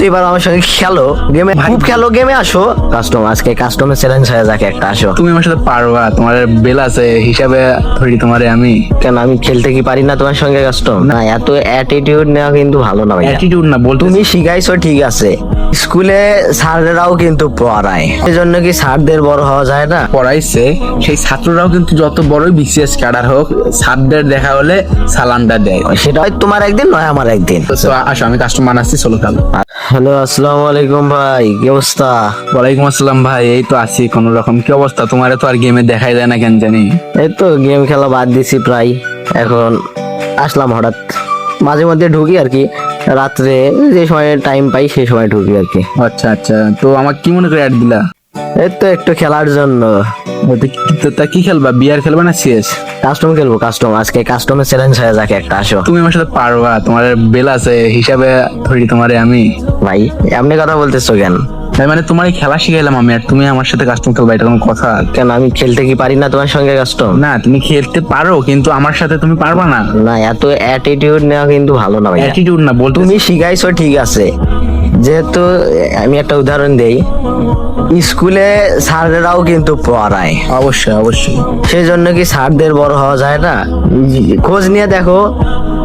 তো এবার আমার সঙ্গে খেলো। গেমে খুব খেলো গেমে আসো। কাস্টম আজকে কাস্টমে চ্যালেঞ্জ হয়ে যাকে একটা আসো। তুমি আমার সাথে পারবা তোমার বেল আছে হিসাবে ধরি তোমারে আমি। কেন আমি খেলতে কি পারি না তোমার সঙ্গে কাস্টম না। এত অ্যাটিটিউড নেওয়া কিন্তু ভালো না অ্যাটিটিউড না বলতে তুমি শিখাইছো ঠিক আছে। স্কুলে স্যাররাও কিন্তু পড়ায়। এজন্য কি স্যারদের বড় হওয়া যায় না? পড়াইছে। সেই ছাত্ররাও কিন্তু যত বড়ই বিসিএস ক্যাডার হোক ছাত্রদের দেখা হলে সালানটা দেয়। সেটা হয় তোমার একদিন নয় আমার একদিন। তো আসো আমি কাস্টমার আসছি চলো খেলো। হ্যালো আসসালামু আলাইকুম ভাই কি অবস্থা? ওয়ালাইকুম আসসালাম ভাই এই তো আছি কোন রকম কি অবস্থা? তোমার তো আর গেমে দেখাই দেয় না কেন জানি? এই তো গেম খেলা বাদ দিছি প্রায় এখন আসলাম হঠাৎ। মাঝে মধ্যে ঢুকি আর কি রাত্রে যে সময় টাইম পাই সেই সময় ঢুকি আর কি। আচ্ছা আচ্ছা তো আমার কি মনে করে অ্যাড দিলা? এই তো একটু খেলার জন্য। তো কি- খেলবা? বিয়ার খেলবা না সিএস? কাস্টম খেলব কাস্টম আজকে কাস্টমে চ্যালেঞ্জ হয়ে যাকে একটা আসো। তুমি আমার সাথে পারবা তোমার বেল আছে হিসাবে ধরি তোমারে আমি। ভাই কথা বলতেছো কেন? তাই মানে তোমার খেলা শিখাইলাম আমি আর তুমি আমার সাথে কাস্টম খেলবা এটা কোনো কথা। কেন আমি খেলতে কি পারি না তোমার সঙ্গে কাস্টম না তুমি খেলতে পারো কিন্তু আমার সাথে তুমি পারবা না। না এত অ্যাটিটিউড নেওয়া কিন্তু ভালো না ভাই অ্যাটিটিউড না বলতে তুমি শিখাইছো ঠিক আছে। যেহেতু আমি একটা উদাহরণ দেই। স্কুলে স্যারেরাও কিন্তু পড়ায়। অবশ্যই অবশ্যই। সেই জন্য কি স্যারদের বড় হওয়া যায় না? খোঁজ নিয়ে দেখো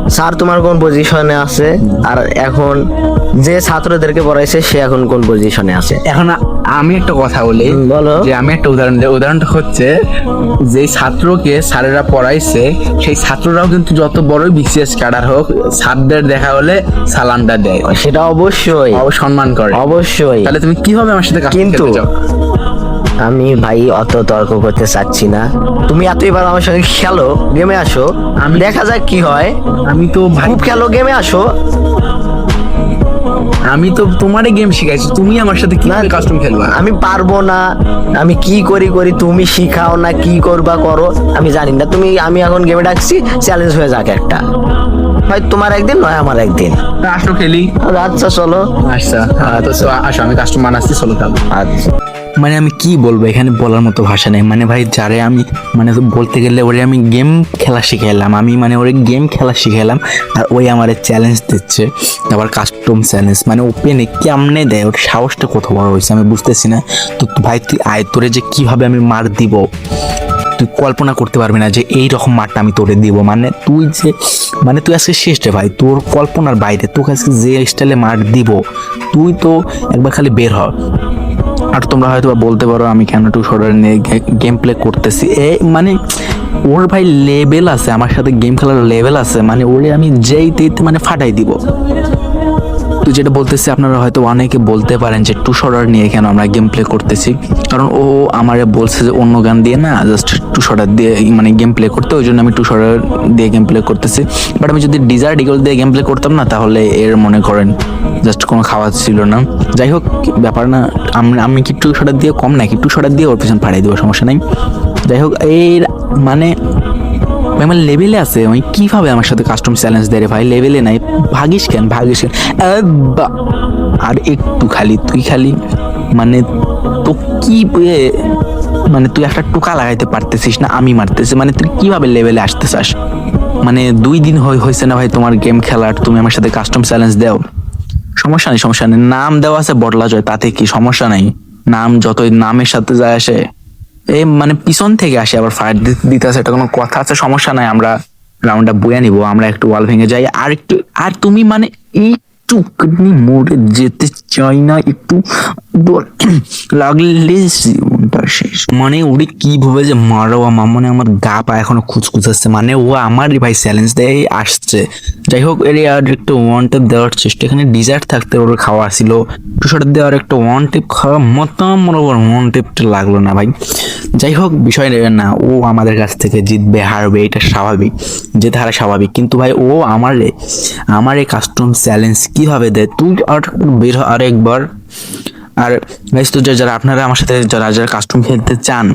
স্যার তোমার কোন পজিশনে আছে? আর এখন যে ছাত্রদেরকে পড়াইছে সে এখন কোন পজিশনে আছে? এখন আমি একটা কথা বলি। বলো। যে আমি একটা উদাহরণ দিই। উদাহরণটা হচ্ছে যে ছাত্রকে স্যারেরা পড়াইছে সেই ছাত্ররাও কিন্তু যত বড়ই বিসিএস ক্যাডার হোক স্যারদের দেখা হলে সালানটা দেয়। সেটা অবশ্যই। সম্মান করে। অবশ্যই। তাহলে তুমি কীভাবে আমার সাথে কিন্তু- আমি ভাই অত তর্ক করতে চাচ্ছি না। তুমি এত এবার আমার সঙ্গে খেলো গেমে আসো। আমি- দেখা যাক কি হয়। আমি তো ভাই খুব খেলো গেমে আসো। আমি তো তোমারই গেম শিখাইছি তুমি আমার সাথে কীভাবে কাস্টম খেলবা? আমি পারব না। আমি কি করি করি তুমি শিখাও না কি করবা করো। আমি জানি না তুমি আমি এখন গেমে ডাকছি চ্যালেঞ্জ হয়ে যাক একটা। হয় তোমার একদিন নয় আমার একদিন। আসো খেলি। আচ্ছা চলো। আচ্ছা তো আসো আমি কাস্টমার আসছি চলো খেলো আচ্ছা। মানে আমি কি বলব, এখানে বলার মতো ভাষা নেই। মানে ভাই, যারে আমি মানে বলতে গেলে ওরে আমি গেম খেলা শিখাইলাম। আমি মানে ওরে গেম খেলা শিখাইলাম আর ওই আমার চ্যালেঞ্জ দিচ্ছে। আবার কাস্টম চ্যালেঞ্জ মানে ওপেনে কেমনে দেয়? ওর সাহসটা কত বড় হয়েছে আমি বুঝতেছি না। তো ভাই, তুই আয়, তোরে যে কীভাবে আমি মার দিব, তুই কল্পনা করতে পারবি না যে এই রকম মারটা আমি তোরে দিব। মানে তুই যে মানে তুই আজকে শেষ রে ভাই, তোর কল্পনার বাইরে তোকে আজকে যে স্টাইলে মার দিব, তুই তো একবার খালি বের হ। আর তোমরা হয়তো বলতে পারো আমি কেন টু শর্টার নিয়ে গেম প্লে করতেছি। এ মানে ওর ভাই লেভেল আছে, আমার সাথে গেম খেলার লেভেল আছে মানে ওরে আমি যেই তেইতে মানে ফাটাই দিব। তো যেটা বলতেছি, আপনারা হয়তো অনেকে বলতে পারেন যে টু শর্টার নিয়ে কেন আমরা গেম প্লে করতেছি। কারণ ও আমারে বলছে যে অন্য গান দিয়ে না জাস্ট টু শর্টার দিয়ে মানে গেম প্লে করতে, ওই জন্য আমি টু শর্টার দিয়ে গেম প্লে করতেছি। বাট আমি যদি ডিজার্ট ইগল দিয়ে গেম প্লে করতাম না, তাহলে এর মনে করেন জাস্ট কোনো খাওয়া ছিল না। যাই হোক, ব্যাপার না, আমি আমি কি টু শর্টার দিয়ে কম নাকি? টু শর্টার দিয়ে ওর পিছন পাঠিয়ে দেবো, সমস্যা নাই। যাই হোক, এর মানে ভাই আমার লেভেলে আছে, আমি কীভাবে আমার সাথে কাস্টম চ্যালেঞ্জ দেয় রে ভাই? লেভেলে নাই। ভাগিস কেন? ভাগিস কেন? আর একটু খালি, তুই খালি মানে তো কি মানে তুই একটা টোকা লাগাইতে পারতেছিস না, আমি মারতেছি। মানে তুই কীভাবে লেভেলে আসতে চাস মানে দুই দিন হয়েছে না ভাই তোমার গেম খেলার, তুমি আমার সাথে কাস্টম চ্যালেঞ্জ দাও। সমস্যা নেই সমস্যা নেই। নাম দেওয়া আছে বদলা যায় তাতে কি সমস্যা নাই? নাম যতই নামের সাথে যায় আসে। এই মানে পিছন থেকে আসে আবার ফায়ার দিতে আসে এটা কোনো কথা আছে, সমস্যা নাই, আমরা রাউন্ডটা বয়ে নিব, আমরা একটু ওয়াল ভেঙে যাই। আর একটু আর তুমি মানে একটু মরে যেতে চাই না, একটু লাগলে জীবনটা শেষ। মানে ওরে কীভাবে যে মারো আমার মানে আমার গা পা এখনও খুচখুচাচ্ছে মানে ও আমারই ভাই চ্যালেঞ্জ দেয় আসছে। যাই হোক, এর আর একটা ওয়ান টেপ দেওয়ার চেষ্টা। এখানে ডিজার্ট থাকতে ওর খাওয়া ছিল। টুশার্ট দেওয়ার একটা ওয়ান খাওয়া মতো মনোবর ওয়ান টেপটা লাগল না ভাই। যাই হোক, বিষয় না, ও আমাদের কাছ থেকে জিতবে, হারবে, এটা স্বাভাবিক যেতে হারা স্বাভাবিক। কিন্তু ভাই, ও আমারে, আমার এই কাস্টম চ্যালেঞ্জ কীভাবে দেয়? তুই আর বের হ আরেকবার। আর গাইস তো যারা আপনারা আমার সাথে যারা যারা কাস্টম খেলতে চান,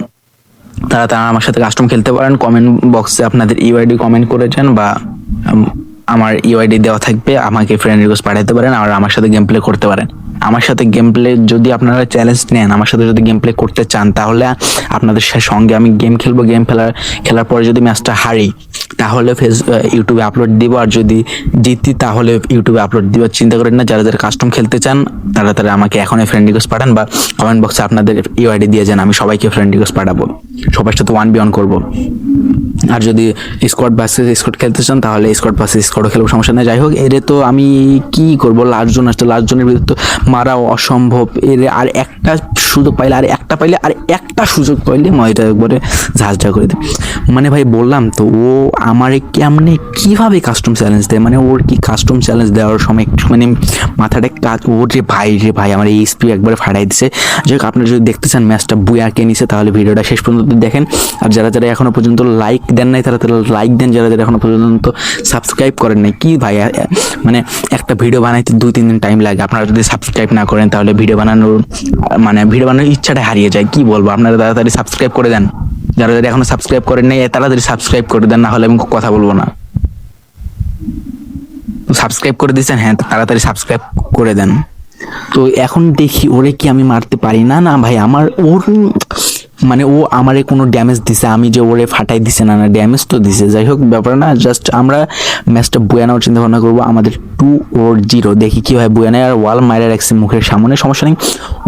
তারা তারা আমার সাথে কাস্টম খেলতে পারেন। কমেন্ট বক্সে আপনাদের ইউআইডি কমেন্ট করেছেন বা আমার ইউআইডি দেওয়া থাকবে। আমাকে ফ্রেন্ড রিকোয়েস্ট পাঠাতে পারেন আর আমার সাথে গেম প্লে করতে পারেন। আমার সাথে গেম প্লে যদি আপনারা চ্যালেঞ্জ নেন, আমার সাথে যদি গেম প্লে করতে চান, তাহলে আপনাদের সঙ্গে আমি গেম খেলব। গেম খেলার খেলার পরে যদি ম্যাচটা হারি তাহলে ফেস ইউটিউবে আপলোড দিব, আর যদি জিতি তাহলে ইউটিউবে আপলোড দিব। চিন্তা করেন না, যারা যারা কাস্টম খেলতে চান, তারা তারা আমাকে এখনই ফ্রেন্ড রিকোয়েস্ট পাঠান বা কমেন্ট বক্সে আপনাদের ইউআইডি দিয়ে যান, আমি সবাইকে ফ্রেন্ড রিকোয়েস্ট পাঠাবো। সবার সাথে ওয়ান বি অন করব। আর যদি স্কোয়াড ভার্সেস স্কোয়াড খেলতে চান, তাহলে স্কোয়াড ভার্সেস স্কোয়াডও খেলব, সমস্যা নেই। যাই হোক, এর তো আমি কি করব? লাস্ট জন আসছে লাস্ট জনের বিরুদ্ধে মারাও অসম্ভব। এর আর একটা সুযোগ পাইলে, আর একটা পাইলে, আর একটা সুযোগ পাইলে ময়টা একবারে ঝাঁঝটা করে দেয় মানে ভাই, বললাম তো, ও আমারে কেমনে, কীভাবে কাস্টম চ্যালেঞ্জ দেয়? মানে ওর কি কাস্টম চ্যালেঞ্জ দেওয়ার সময় একটু মানে মাথাটা কাজ, ওর যে ভাই রে ভাই আমার এই স্পি একবারে ফাটাই দিছে। যাই হোক, আপনারা যদি দেখতে চান ম্যাচটা বুয়াকে নিছে, তাহলে ভিডিওটা শেষ পর্যন্ত দেখেন। আর যারা যারা এখনও পর্যন্ত লাইক দেন নাই, তারা তারা লাইক দেন। যারা যারা এখনও পর্যন্ত সাবস্ক্রাইব করেন নাই, কী ভাই মানে একটা ভিডিও বানাইতে দুই, তিন দিন টাইম লাগে। আপনারা যদি সাবস্ক্রাইব না করেন, তাহলে ভিডিও বানানোর মানে ভিডিও বানানোর ইচ্ছাটা হারিয়ে যায়। কী বলব? আপনারা তাড়াতাড়ি সাবস্ক্রাইব করে দেন। যারা যারা এখনও সাবস্ক্রাইব করেন নাই তাড়াতাড়ি সাবস্ক্রাইব করে দেন না হলে আমি কথা বলব না। সাবস্ক্রাইব করে দিয়েছেন হ্যাঁ তাড়াতাড়ি সাবস্ক্রাইব করে দেন। তো এখন দেখি ওরে কি আমি মারতে পারি? না না, ভাই, আমার ওর মানে ও আমারে কোনো ড্যামেজ দিছে, আমি যে ওরে ফাটাই দিছে, না না ড্যামেজ তো দিছে। যাই হোক, ব্যাপার না জাস্ট আমরা ম্যাচটা বয়ে নেওয়ার চিন্তা ভাবনা করব, আমাদের টু ওর জিরো দেখি কি হয়, বয়ে নেয়, আর ওয়াল মাইরে রাখছে মুখের সামনে, সমস্যা নেই।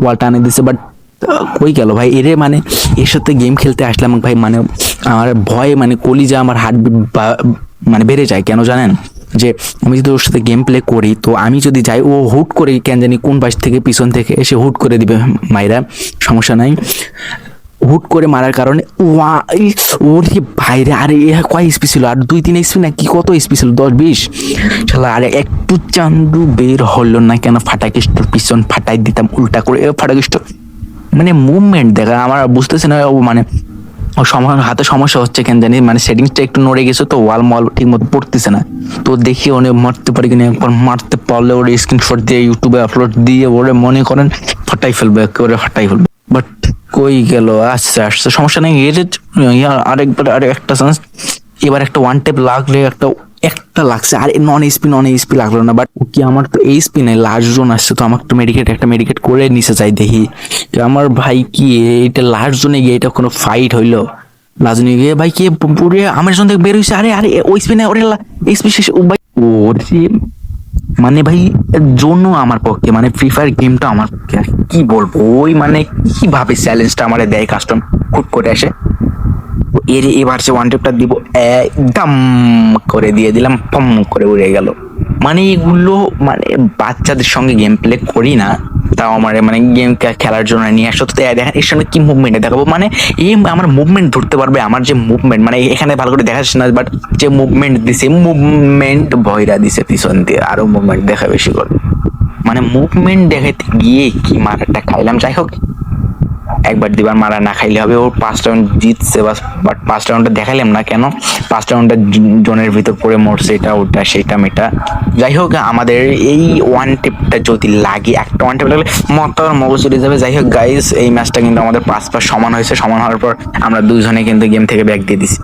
ওয়াল টানে দিছে বাট কই গেল ভাই, এরে মানে এর সাথে গেম খেলতে আসলাম ভাই মানে আমার ভয় মানে কলিজা, আমার হার্টবিট মানে বেড়ে যায়, কেন জানেন? যে আমি যদি ওর সাথে গেম প্লে করি, তো আমি যদি যাই, ও হুট করে কেন জানি কোন পাশ থেকে পিছন থেকে এসে হুট করে দিবে, মাইরা, সমস্যা নাই। হুট করে মারার কারণে, ওয়া ওর কি বাইরে আরে এ কয় স্পি ছিল? আর দুই, তিন স্পি না কি, কত স্পি ছিল? দশ, বিশ? শালা, আরে একটু চান্দু বের হলো না কেন? ফাটাকিস্টোর পিছন ফাটাই দিতাম, উল্টা করে, এ ফাটাকিস্টোর মানে মুভমেন্ট দেখা, আমার বুঝতেছে না, ও মানে হাতে সমস্যা হচ্ছে কেন জানি মানে সেটিংসটা একটু নড়ে গেছে তো ওয়াল মল ঠিক মতো পড়তেছে না। তো দেখি ওনে মারতে পারি কিনা, একবার মারতে পারলে ওর স্ক্রিনশট দিয়ে ইউটিউবে আপলোড দিয়ে ওরে মনে করেন ফাটাই ফেলবে, একেবারে ফাটাই ফেলবে। বাট কই গেল? আসছে আসছে সমস্যা নেই আরেকবার আরে একটা চান্স এবার একটা ওয়ান টেপ লাগলে একটা একটা লাগছে। আর নন এসপি নন এসপি লাগল না বাট কি আমার তো এইচপি নেই লাস্ট জোন আসছে, তো আমাকে তো মেডিকেট একটা মেডিকেট করে নিচে যাই দেখি। তো আমার ভাই কি, এটা লাস্ট জোনে গিয়ে এটা কোনো ফাইট হইল? লাস্ট জোনে গিয়ে ভাই কি, পুরে আমার থেকে বের হয়েছে আরে আরে, ওই স্পি নেই ওরে এইচপি শেষ ভাই ওর মানে ভাই জন্য আমার পক্ষে মানে ফ্রি ফায়ার গেমটা আমার পক্ষে কি বলব, ওই মানে কীভাবে চ্যালেঞ্জটা আমার দেয় কাস্টম খুট করে আসে। এর এবার যে ওয়ান টেপটা দিব, একদম করে দিয়ে দিলাম পম করে উড়ে গেল। মানে এগুলো মানে বাচ্চাদের সঙ্গে গেম প্লে করি না, তাও আমার মানে গেম খেলার জন্য নিয়ে আসো, তো দেখেন এর সঙ্গে কি মুভমেন্ট দেখাবো? মানে এই আমার মুভমেন্ট ধরতে পারবে, আমার যে মুভমেন্ট মানে এখানে ভালো করে দেখা যাচ্ছে না বাট যে মুভমেন্ট দিছে মুভমেন্ট ভয়রা দিছে পিছন দিয়ে, আরও মুভমেন্ট দেখা বেশি করে। মানে মুভমেন্ট দেখাইতে গিয়ে কি মারাটা খাইলাম? যাই হোক একবার দিবার মারা না খাইলে হবে। ও পাঁচ রাউন্ড জিতছে বাস বাট পাঁচ রাউন্ডটা দেখাইলাম না কেন? পাঁচ রাউন্ডটা জোনের ভিতর পড়ে মরছে, এটা, ওটা, সেটা, মেটা। যাই হোক, আমাদের এই ওয়ান টেপটা যদি লাগে, একটা ওয়ান টেপ লাগলে মতার মগজ চলে যাবে। যাই হোক গাইস এই ম্যাচটা কিন্তু আমাদের পাঁচ পাঁচ সমান হয়েছে। সমান হওয়ার পর আমরা দুজনে কিন্তু গেম থেকে ব্যাক দিয়ে দিছি।